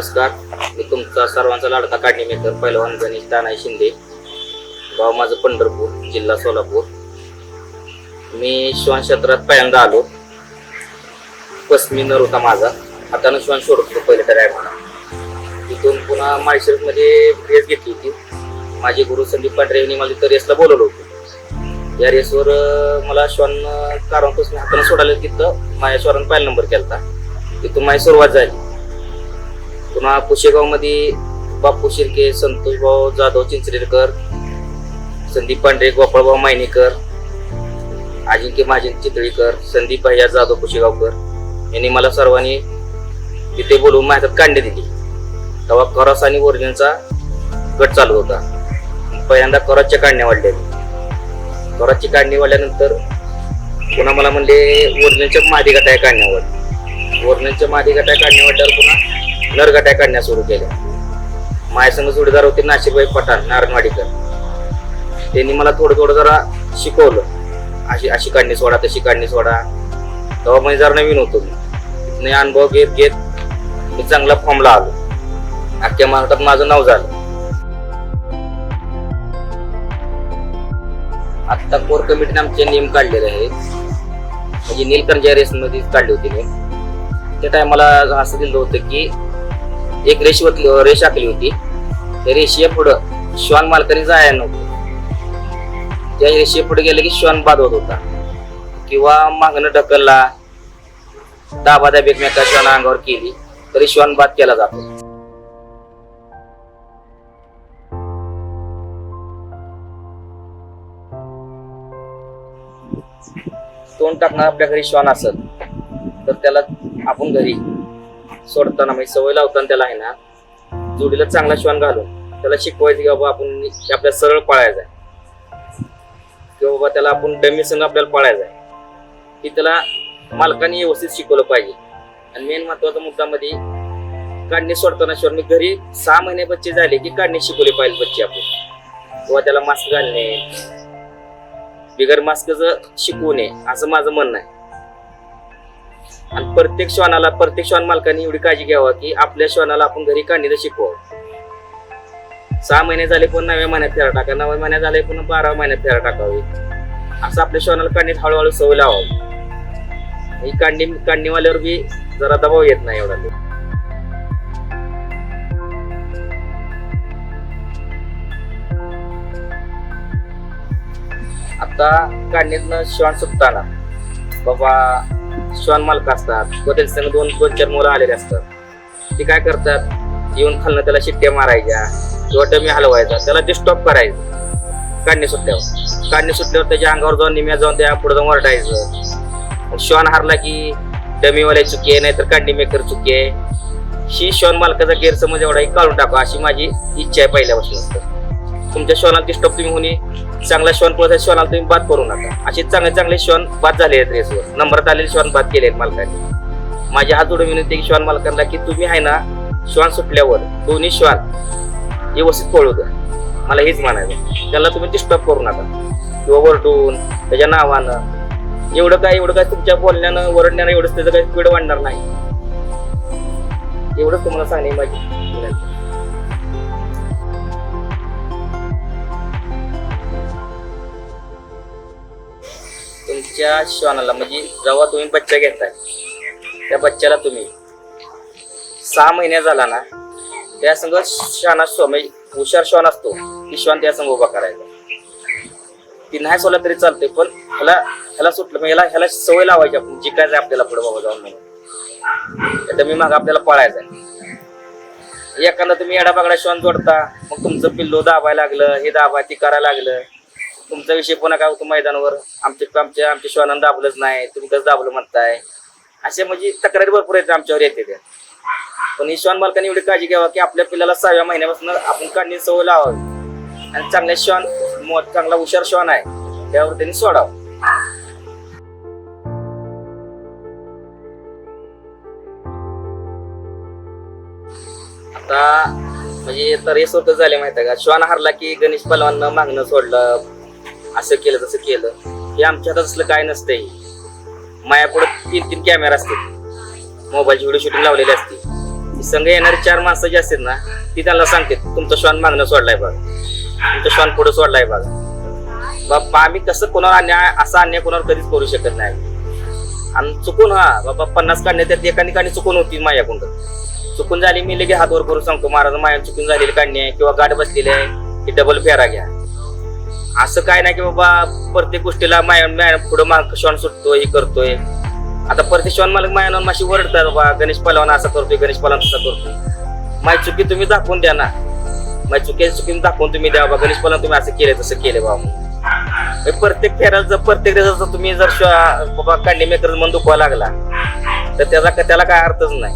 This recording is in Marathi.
नमस्कार. मी तुमचा सर्वांचा लाडका काढणी मेकर पैलवान गणेश तानाई शिंदे. गाव माझं पंढरपूर जिल्हा सोलापूर. मी श्वान क्षेत्रात पहिल्यांदा आलो. पस्मिनर होता माझा. हातानं श्वान सोडत होतो पहिले तर मला तिथून पुन्हा माळशिरसमध्ये रेस घेतली होती. माझे गुरु संदीप पांढरे यांनी मला तिथं रेसला बोलवलं होतं. या रेसवर मला श्वान कारणपासून हातानं सोडायला तिथं माझ्या श्वारानं पहिला नंबर केला तिथून माझी सुरुवात झाली. पुन्हा पुशेगावमध्ये बापू शिर्के संतोषभाऊ जाधव चिंचरेकर संदीप पांढरे गोपाळभाऊ मायनीकर अजिंक्य महाजन चितळीकर संदीप भैया जाधव पुशेगावकर यांनी मला सर्वांनी तिथे बोलवून माझ्यात कांडे दिली. तेव्हा करस आणि ओरिजिनचा गट चालू होता. पहिल्यांदा कराच्या काढण्या वाढल्या कराची काढणी वाढल्यानंतर पुन्हा मला म्हणले ओरिजिनलच्या मादी गटाया काढण्यावर ओरिजिनलच्या मादी गटाया काढण्या वाढल्यावर पुन्हा नरगट्या काढण्या सुरू केल्या माझ्यासंग जोडीदार होते नाशिकबाई पठाण नारणवाडीकर त्यांनी मला थोडं थोडं जरा शिकवलं. अशी अशी काढणी सोडा तशी काढणी सोडा. तेव्हा मी जरा नवीन होतो. मी अनुभव घेत घेत मी चांगला फॉर्मला आलो. अख्ख्या महाराष्ट्रात माझं नाव झालं. आत्ता कोर कमिटीने आमचे नियम काढलेले आहेत. म्हणजे नीलकंठच्या रेसमध्ये काढले होते नियम. त्या टायमाला असं दिलं होतं की एक रेष रेष आखली होती. त्या रेषे पुढं श्वान मालकाने जायला नव्हतं त्या रेषे पुढे गेले की श्वान बाद होत. होता किंवा मागणं ढकलला दाबा दाब एकमेका श्वान अंगावर केली तरी श्वान बाद केला जातो. तोंड टाकणार आपल्या घरी श्वान असत तर त्याला आपण घरी सोडताना म्हणजे सवय लावताना त्याला आहे ना जोडीला चांगला श्वान घालून त्याला शिकवायचं की बाबा आपण हे आपल्या सरळ पाळायचं आहे. किंवा बाबा त्याला आपण डमी संघ आपल्याला पाळायचं आहे. की त्याला मालकाने व्यवस्थित शिकवलं पाहिजे. आणि मेन महत्त्वाचा मुद्दा मध्ये काढणी सोडताना शिवाय मी घरी सहा महिने बच्चे झाले की काढणी शिकवली पाहिजे बच्चे आपण किंवा त्याला मास्क घालणे बिगर मास्कचं शिकवू नये असं माझं म्हणणं आहे. आणि प्रत्येक श्वानाला प्रत्येक श्वान मालकाने एवढी काळजी घ्यावा की आपल्या श्वानाला आपण घरी काढणीला शिकवावं. सहा महिने झाले पण नव्या महिन्यात फेरा टाका नव्या महिन्यात झाले पण बारा महिन्यात फेरा टाकावी. असं आपल्या श्वानाला काढणीत हळूहळू सवय लावावी. ही काढणी काढणीवाल्यावर बी जरा दबाव येत नाही एवढा. आता काढणीतनं श्वान सुटताना बाबा श्वान मालक असतात. व त्यांच्या संग दोन दोन चार मुलं आलेले असतात. ते काय करतात? येऊन खालनं त्याला शिट्ट्या मारायच्या किंवा डमी हलवायचा. त्याला ते स्टॉप करायचं. काढणी सुटल्यावर. काढणी सुटल्यावर त्याच्या अंगावर जाऊन निम्या जाऊन त्या पुढे जाऊन ओरडायचं. श्वान हारला की डमीवाल्या चुकी आहे नाहीतर काढणी मेकर चुकी आहे. ही श्वान मालकाचा गैरसमज एवढा काढून टाका अशी माझी इच्छा आहे पहिल्यापासून. तुमच्या श्वानाला ती स्टॉप तुम्ही होणे चांगला श्वान पळत श्वानाला तुम्ही बाद करू नका. असे चांगले चांगले श्वान बाद झाले आहेत रेसवर नंबरात आलेले श्वान बाद केले आहेत मालकाने. माझी हात जोडून विनंती आहे की श्वान मालकांना की तुम्ही आहे ना श्वान सुटल्यावर दोन्ही श्वान व्यवस्थित पळू द्या. मला हेच म्हणायचं त्याला तुम्ही डिस्टर्ब करू नका. किंवा वरडून त्याच्या नावानं एवढं काय एवढं काय तुमच्या बोलण्यानं वरडण्यानं एवढंच त्याचं काही स्पीड वाढणार नाही. एवढंच तुम्हाला सांगणे माझी तुमच्या श्वानाला म्हणजे जेव्हा तुम्ही बच्चा घेताय त्या बच्च्याला तुम्ही सहा महिने झाला ना त्या संघ श्वाना श्व म्हणजे हुशार श्वान असतो की श्वान त्या संघ उभा करायचा. ती नाही सोडला तरी चालते पण ह्याला ह्याला सुटलं ह्याला ह्याला सवय लावायची आपण जिकायचं आपल्याला पुढे बाबा जाऊन म्हणून. तर मी मग आपल्याला पळायचं आहे एखादा तुम्ही येडा बागडा श्वान जोडता मग तुमचं पिल्लू दाबायला लागलं हे दाबा ती करायला लागलं. तुमचा विषय पुन्हा काय होतो मैदानावर? आमचे आमच्या आमच्या श्वानानं दाबलंच नाही तुम्ही कसं दाबलं म्हणताय? असे म्हणजे तक्रारी भरपूर येते आमच्यावर येते त्या. पण ही श्वान मालकाने एवढी काळजी घ्यावा की आपल्या पिल्लाला सहाव्या महिन्यापासून आपण काढणी सवय लावावी. आणि चांगल्या श्वान चांगला हुशार श्वान आहे त्यावर त्यांनी सोडावं. आता म्हणजे तर हे स्वतः झाले माहिती आहे का? श्वान हरला की गणेश पलवांना मागणं सोडलं. असं केलं तसं केलं. हे आमच्या हातात असलं काय नसतंय. मायापुढे तीन तीन कॅमेरा असतील. मोबाईलची व्हिडिओ शूटिंग लावलेली असते. ती संघ येणारी चार माणसं जी असतात ना ती त्यांना सांगते तुमचा श्वान मागणं सोडलाय बघा. तुमचा श्वान पुढे सोडलाय बघा. बाबा आम्ही कसं कोणावर अन्याय असा अन्याय कोणावर कधीच करू शकत नाही. आणि चुकून हा बाबा पन्नास काढणे त्यात एका ठिकाणी चुकून होती माझ्याकडून चुकून झाली मी लगेच हात वर करून सांगतो महाराज माया चुकून झालेली काढणी आहे किंवा गाठ बसलेली आहे की डबल फेरा घ्या. असं काय नाही की बाबा प्रत्येक गोष्टीला माया मॅडम पुढं माग शॉन सुटतोय हे करतोय. आता प्रत्येक शॉन मालक माया माशी ओरडतात बाबा गणेश पलवान असं करतोय गणेश पलवान तसा करतोय. माझी चुकी तुम्ही दाखवून द्या ना. माझी चुकी चुकी दाखवून तुम्ही द्या बाबा गणेश पलवान तुम्ही असं केलं तसं केलं बाबा. प्रत्येक फेऱ्याला जर प्रत्येक रेसाचा तुम्ही जर बाबा कांडी मेकर मन दुखवा लागला तर त्याचा त्याला काय अर्थच नाही.